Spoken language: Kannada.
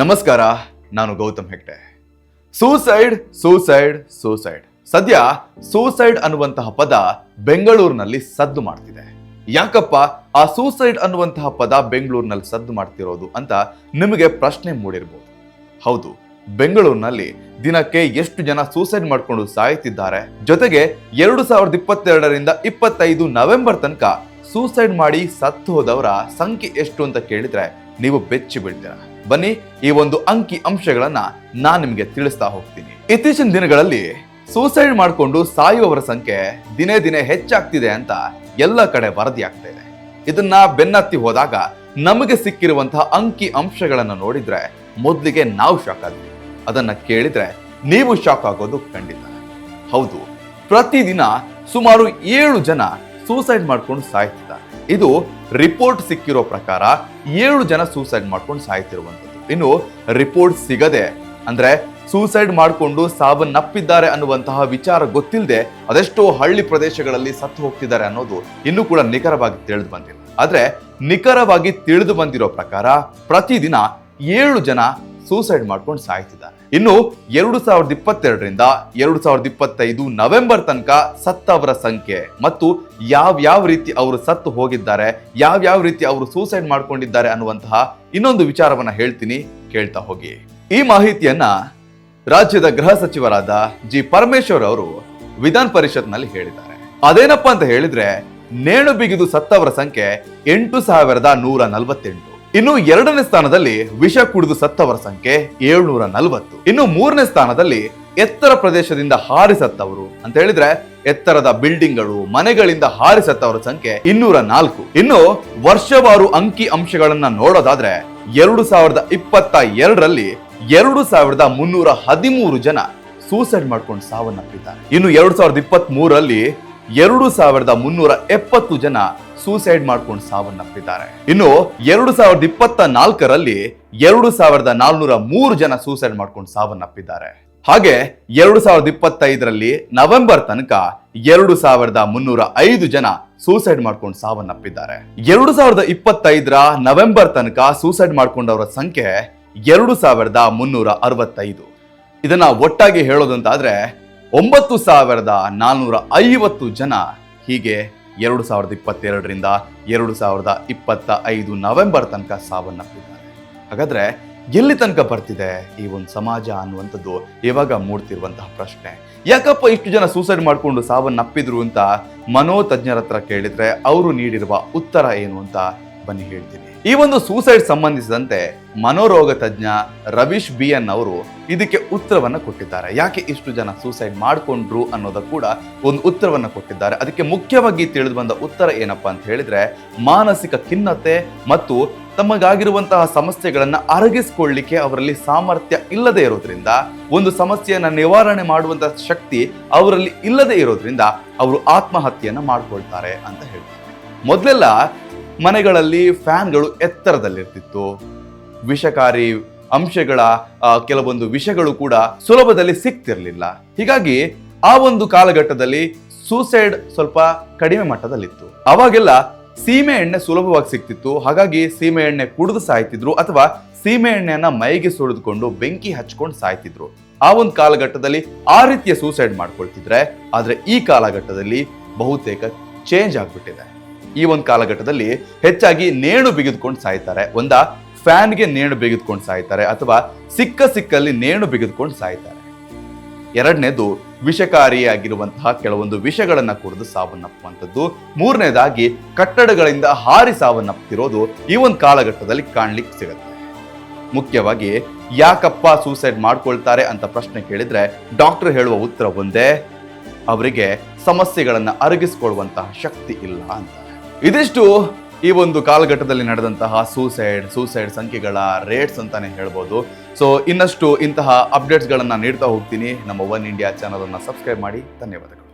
ನಮಸ್ಕಾರ, ನಾನು Gautam Hegde. Suicide suicide suicide ಸದ್ಯ ಸೂಸೈಡ್ ಅನ್ನುವಂತಹ ಪದ ಬೆಂಗಳೂರಿನಲ್ಲಿ ಸದ್ದು ಮಾಡ್ತಿದೆ. ಯಾಕಪ್ಪ, ಆ ಸೂಸೈಡ್ ಅನ್ನುವಂತಹ ಪದ ಬೆಂಗಳೂರಿನಲ್ಲಿ ಸದ್ದು ಮಾಡ್ತಿರೋದು ಅಂತ ನಿಮಗೆ ಪ್ರಶ್ನೆ ಮೂಡಿರ್ಬೋದು. ಹೌದು, ಬೆಂಗಳೂರಿನಲ್ಲಿ ದಿನಕ್ಕೆ ಎಷ್ಟು ಜನ ಸೂಸೈಡ್ ಮಾಡ್ಕೊಂಡು ಸಾಯ್ತಿದ್ದಾರೆ? ಜೊತೆಗೆ ಎರಡು ಸಾವಿರದ ಇಪ್ಪತ್ತೆರಡರಿಂದ ಇಪ್ಪತ್ತೈದು ನವೆಂಬರ್ ತನಕ ಸೂಸೈಡ್ ಮಾಡಿ ಸತ್ತು ಹೋದವರ ಸಂಖ್ಯೆ ಎಷ್ಟು ಅಂತ ಕೇಳಿದ್ರೆ ನೀವು ಬೆಚ್ಚಿ ಬೀಳ್ತೀರ. ಬನ್ನಿ ಈ ಒಂದು ಅಂಕಿ ಅಂಶಗಳನ್ನ ನಾನು ನಿಮಗೆ ತಿಳಿಸ್ತಾ ಹೋಗ್ತೀನಿ. ಇತ್ತೀಚಿನ ದಿನಗಳಲ್ಲಿ ಸೂಸೈಡ್ ಮಾಡಿಕೊಂಡು ಸಾಯುವವರ ಸಂಖ್ಯೆ ದಿನೇ ದಿನೇ ಹೆಚ್ಚಾಗ್ತಿದೆ ಅಂತ ಎಲ್ಲ ಕಡೆ ವರದಿ ಆಗ್ತಾ ಇದೆ. ಇದನ್ನ ಬೆನ್ನತ್ತಿ ಹೋದಾಗ ನಮಗೆ ಸಿಕ್ಕಿರುವಂತಹ ಅಂಕಿ ಅಂಶಗಳನ್ನು ನೋಡಿದ್ರೆ ಮೊದಲಿಗೆ ನಾವು ಶಾಕ್ ಆದ್ವಿ. ಅದನ್ನ ಕೇಳಿದ್ರೆ ನೀವು ಶಾಕ್ ಆಗೋದು ಖಂಡಿತ. ಹೌದು, ಪ್ರತಿದಿನ ಸುಮಾರು ಏಳು ಜನ ಸೂಸೈಡ್ ಮಾಡ್ಕೊಂಡು ಸಾಯ್ತಿದ್ದಾರೆ. ಇದು ರಿಪೋರ್ಟ್ ಸಿಕ್ಕಿರೋ ಪ್ರಕಾರ ಏಳು ಜನ ಸೂಸೈಡ್ ಮಾಡ್ಕೊಂಡು ಸಾಯ್ತಿರುವಂಥದ್ದು. ಇನ್ನು ರಿಪೋರ್ಟ್ ಸಿಗದೆ ಅಂದ್ರೆ ಸೂಸೈಡ್ ಮಾಡಿಕೊಂಡು ಸಾವನ್ನಪ್ಪಿದ್ದಾರೆ ಅನ್ನುವಂತಹ ವಿಚಾರ ಗೊತ್ತಿಲ್ಲದೆ ಅದೆಷ್ಟೋ ಹಳ್ಳಿ ಪ್ರದೇಶಗಳಲ್ಲಿ ಸತ್ತು ಹೋಗ್ತಿದ್ದಾರೆ ಅನ್ನೋದು ಇನ್ನೂ ಕೂಡ ನಿಖರವಾಗಿ ತಿಳಿದು ಬಂದಿಲ್ಲ. ಆದ್ರೆ ನಿಖರವಾಗಿ ತಿಳಿದು ಬಂದಿರೋ ಪ್ರಕಾರ ಪ್ರತಿದಿನ ಏಳು ಜನ ಸೂಸೈಡ್ ಮಾಡ್ಕೊಂಡು ಸಾಯ್ತಿದ್ದಾರೆ. ಇನ್ನು ಎರಡು ಸಾವಿರದ ಇಪ್ಪತ್ತೆರಡರಿಂದ ಎರಡು ಸಾವಿರದ ಇಪ್ಪತ್ತೈದು ನವೆಂಬರ್ ತನಕ ಸತ್ತವರ ಸಂಖ್ಯೆ ಮತ್ತು ಯಾವ್ಯಾವ ರೀತಿ ಅವರು ಸತ್ತು ಹೋಗಿದ್ದಾರೆ ಯಾವ್ಯಾವ ರೀತಿ ಅವರು ಸೂಸೈಡ್ ಮಾಡ್ಕೊಂಡಿದ್ದಾರೆ ಅನ್ನುವಂತಹ ಇನ್ನೊಂದು ವಿಚಾರವನ್ನ ಹೇಳ್ತೀನಿ, ಕೇಳ್ತಾ ಹೋಗಿ. ಈ ಮಾಹಿತಿಯನ್ನ ರಾಜ್ಯದ ಗೃಹ ಸಚಿವರಾದ ಜಿ ಪರಮೇಶ್ವರ್ ಅವರು ವಿಧಾನ ಪರಿಷತ್ನಲ್ಲಿ ಹೇಳಿದ್ದಾರೆ. ಅದೇನಪ್ಪ ಅಂತ ಹೇಳಿದ್ರೆ, ನೇಣು ಬಿಗಿದು ಸತ್ತವರ ಸಂಖ್ಯೆ ಎಂಟು ಸಾವಿರದ ನೂರ ನಲವತ್ತೆಂಟು. ಇನ್ನು ಎರಡನೇ ಸ್ಥಾನದಲ್ಲಿ ವಿಷ ಕುಡಿದು ಸತ್ತವರ ಸಂಖ್ಯೆ ಏಳ್ನೂರ ನಲವತ್ತು. ಇನ್ನು ಮೂರನೇ ಸ್ಥಾನದಲ್ಲಿ ಎತ್ತರ ಪ್ರದೇಶದಿಂದ ಹಾರಿ ಸತ್ತವರು. ಅಂತ ಹೇಳಿದ್ರೆ ಎತ್ತರದ ಬಿಲ್ಡಿಂಗ್ಗಳು, ಮನೆಗಳಿಂದ ಹಾರಿ ಸತ್ತವರ ಸಂಖ್ಯೆ ಇನ್ನೂರ ನಾಲ್ಕು. ಇನ್ನು ವರ್ಷವಾರು ಅಂಕಿ ಅಂಶಗಳನ್ನ ನೋಡೋದಾದ್ರೆ ಎರಡು ಸಾವಿರದ ಇಪ್ಪತ್ತ ಎರಡರಲ್ಲಿ ಎರಡು ಸಾವಿರದ ಮುನ್ನೂರ ಹದಿಮೂರು ಜನ ಸೂಸೈಡ್ ಮಾಡ್ಕೊಂಡು ಸಾವನ್ನಪ್ಪಿದ್ದಾರೆ. ಇನ್ನು ಎರಡು ಸಾವಿರದ ಇಪ್ಪತ್ತ್ ಮೂರರಲ್ಲಿ ಎರಡು ಸಾವಿರದ ಮುನ್ನೂರ ಎಪ್ಪತ್ತು ಜನ ಸೂಸೈಡ್ ಮಾಡ್ಕೊಂಡು ಸಾವನ್ನಪ್ಪಿದ್ದಾರೆ. ಇನ್ನು ಎರಡು ಸಾವಿರದ ಇಪ್ಪತ್ತ ನಾಲ್ಕರಲ್ಲಿ ಎರಡು ಸಾವಿರದ ನಾಲ್ನೂರ ಮೂರು ಜನ ಸೂಸೈಡ್ ಮಾಡ್ಕೊಂಡು ಸಾವನ್ನಪ್ಪಿದ್ದಾರೆ. ಹಾಗೆ ಎರಡು ಸಾವಿರದ ಇಪ್ಪತ್ತೈದರಲ್ಲಿ ನವೆಂಬರ್ ತನಕ ಎರಡು ಸಾವಿರದ ಮುನ್ನೂರ ಐದು ಜನ ಸೂಸೈಡ್ ಮಾಡ್ಕೊಂಡು ಸಾವನ್ನಪ್ಪಿದ್ದಾರೆ. ಎರಡು ಸಾವಿರದ ಇಪ್ಪತ್ತೈದರ ನವೆಂಬರ್ ತನಕ ಸೂಸೈಡ್ ಮಾಡ್ಕೊಂಡವರ ಸಂಖ್ಯೆ ಎರಡು ಸಾವಿರದ ಮುನ್ನೂರ ಅರವತ್ತೈದು. ಇದನ್ನ ಒಟ್ಟಾಗಿ ಹೇಳೋದಂತಾದ್ರೆ ಒಂಬತ್ತು ಸಾವಿರದ ನಾನ್ನೂರ ಐವತ್ತು ಜನ ಹೀಗೆ ಎರಡು ಸಾವಿರದ ಇಪ್ಪತ್ತೆರಡರಿಂದ ಎರಡು ಸಾವಿರದ ಇಪ್ಪತ್ತ ಐದು ನವೆಂಬರ್ ತನಕ ಸಾವನ್ನಪ್ಪಿದ್ದಾರೆ. ಹಾಗಾದ್ರೆ ಎಲ್ಲಿ ತನಕ ಬರ್ತಿದೆ ಈ ಒಂದು ಸಮಾಜ ಅನ್ನುವಂಥದ್ದು ಇವಾಗ ಮೂಡ್ತಿರುವಂತಹ ಪ್ರಶ್ನೆ. ಯಾಕಪ್ಪ ಇಷ್ಟು ಜನ ಸೂಸೈಡ್ ಮಾಡಿಕೊಂಡು ಸಾವನ್ನಪ್ಪಿದ್ರು ಅಂತ ಮನೋತಜ್ಞರ ಹತ್ರ ಕೇಳಿದ್ರೆ ಅವರು ನೀಡಿರುವ ಉತ್ತರ ಏನು ಅಂತ ಬನ್ನಿ ಹೇಳ್ತೀನಿ. ಈ ಒಂದು ಸೂಸೈಡ್ ಸಂಬಂಧಿಸಿದಂತೆ ಮನೋರೋಗ ತಜ್ಞ ರವೀಶ್ ಬಿ ಎನ್ ಅವರು ಇದಕ್ಕೆ ಉತ್ತರವನ್ನು ಕೊಟ್ಟಿದ್ದಾರೆ. ಯಾಕೆ ಇಷ್ಟು ಜನ ಸೂಸೈಡ್ ಮಾಡಿಕೊಂಡ್ರು ಅನ್ನೋದ ಕೂಡ ಒಂದು ಉತ್ತರವನ್ನು ಕೊಟ್ಟಿದ್ದಾರೆ. ಅದಕ್ಕೆ ಮುಖ್ಯವಾಗಿ ತಿಳಿದು ಬಂದ ಉತ್ತರ ಏನಪ್ಪಾ ಅಂತ ಹೇಳಿದ್ರೆ, ಮಾನಸಿಕ ಖಿನ್ನತೆ ಮತ್ತು ತಮಗಾಗಿರುವಂತಹ ಸಮಸ್ಯೆಗಳನ್ನು ಅರಗಿಸ್ಕೊಳ್ಳಿಕ್ಕೆ ಅವರಲ್ಲಿ ಸಾಮರ್ಥ್ಯ ಇಲ್ಲದೆ ಇರೋದ್ರಿಂದ, ಒಂದು ಸಮಸ್ಯೆಯನ್ನು ನಿವಾರಣೆ ಮಾಡುವಂತಹ ಶಕ್ತಿ ಅವರಲ್ಲಿ ಇಲ್ಲದೆ ಇರೋದ್ರಿಂದ ಅವರು ಆತ್ಮಹತ್ಯೆಯನ್ನು ಮಾಡ್ಕೊಳ್ತಾರೆ ಅಂತ ಹೇಳ್ತಾರೆ. ಮೊದಲೆಲ್ಲ ಮನೆಗಳಲ್ಲಿ ಫ್ಯಾನ್ಗಳು ಎತ್ತರದಲ್ಲಿರ್ತಿತ್ತು. ವಿಷಕಾರಿ ಅಂಶಗಳ ಕೆಲವೊಂದು ವಿಷಗಳು ಕೂಡ ಸುಲಭದಲ್ಲಿ ಸಿಗ್ತಿರ್ಲಿಲ್ಲ ಹೀಗಾಗಿ ಆ ಒಂದು ಕಾಲಘಟ್ಟದಲ್ಲಿ ಸೂಸೈಡ್ ಸ್ವಲ್ಪ ಕಡಿಮೆ ಮಟ್ಟದಲ್ಲಿತ್ತು. ಅವಾಗೆಲ್ಲ ಸೀಮೆ ಎಣ್ಣೆ ಸುಲಭವಾಗಿ ಸಿಗ್ತಿತ್ತು ಹಾಗಾಗಿ ಸೀಮೆ ಎಣ್ಣೆ ಕುಡಿದು ಸಾಯ್ತಿದ್ರು ಅಥವಾ ಸೀಮೆ ಎಣ್ಣೆಯನ್ನ ಮೈಗೆ ಸುಳಿದುಕೊಂಡು ಬೆಂಕಿ ಹಚ್ಕೊಂಡು ಸಾಯ್ತಿದ್ರು. ಆ ಒಂದು ಕಾಲಘಟ್ಟದಲ್ಲಿ ಆ ರೀತಿಯ ಸೂಸೈಡ್ ಮಾಡ್ಕೊಳ್ತಿದ್ರೆ ಆದ್ರೆ ಈ ಕಾಲಘಟ್ಟದಲ್ಲಿ ಬಹುತೇಕ ಚೇಂಜ್ ಆಗ್ಬಿಟ್ಟಿದೆ. ಈ ಒಂದು ಕಾಲಘಟ್ಟದಲ್ಲಿ ಹೆಚ್ಚಾಗಿ ನೇಣು ಬಿಗಿದುಕೊಂಡು ಸಾಯ್ತಾರೆ. ಒಂದ ಫ್ಯಾನ್ಗೆ ನೇಣು ಬಿಗಿದುಕೊಂಡು ಸಾಯ್ತಾರೆ ಅಥವಾ ಸಿಕ್ಕ ಸಿಕ್ಕಲ್ಲಿ ನೇಣು ಬಿಗಿದುಕೊಂಡು ಸಾಯ್ತಾರೆ. ಎರಡನೇದು ವಿಷಕಾರಿಯಾಗಿರುವಂತಹ ಕೆಲವೊಂದು ವಿಷಗಳನ್ನ ಕುಡಿದು ಸಾವನ್ನಪ್ಪುವಂಥದ್ದು ಮೂರನೇದಾಗಿ ಕಟ್ಟಡಗಳಿಂದ ಹಾರಿ ಸಾವನ್ನಪ್ಪುತ್ತಿರೋದು ಈ ಒಂದು ಕಾಲಘಟ್ಟದಲ್ಲಿ ಕಾಣ್ಲಿಕ್ಕೆ ಸಿಗುತ್ತೆ. ಮುಖ್ಯವಾಗಿ ಯಾಕಪ್ಪ ಸೂಸೈಡ್ ಮಾಡ್ಕೊಳ್ತಾರೆ ಅಂತ ಪ್ರಶ್ನೆ ಕೇಳಿದ್ರೆ ಡಾಕ್ಟರ್ ಹೇಳುವ ಉತ್ತರ ಒಂದೇ, ಅವರಿಗೆ ಸಮಸ್ಯೆಗಳನ್ನ ಅರಗಿಸ್ಕೊಳ್ಳುವಂತಹ ಶಕ್ತಿ ಇಲ್ಲ ಅಂತ. ಇದಿಷ್ಟು ಈ ಒಂದು ಕಾಲಘಟ್ಟದಲ್ಲಿ ನಡೆದಂತಹ ಸೂಸೈಡ್ ಸೂಸೈಡ್ ಸಂಖ್ಯೆಗಳ ರೇಟ್ಸ್ ಅಂತಾನೆ ಹೇಳ್ಬೋದು. ಸೊ ಇನ್ನಷ್ಟು ಇಂತಹ ಅಪ್ಡೇಟ್ಸ್ಗಳನ್ನು ನೀಡ್ತಾ ಹೋಗ್ತೀನಿ. ನಮ್ಮ ಒನ್ ಇಂಡಿಯಾ ಚಾನಲನ್ನು ಸಬ್ಸ್ಕ್ರೈಬ್ ಮಾಡಿ. ಧನ್ಯವಾದಗಳು.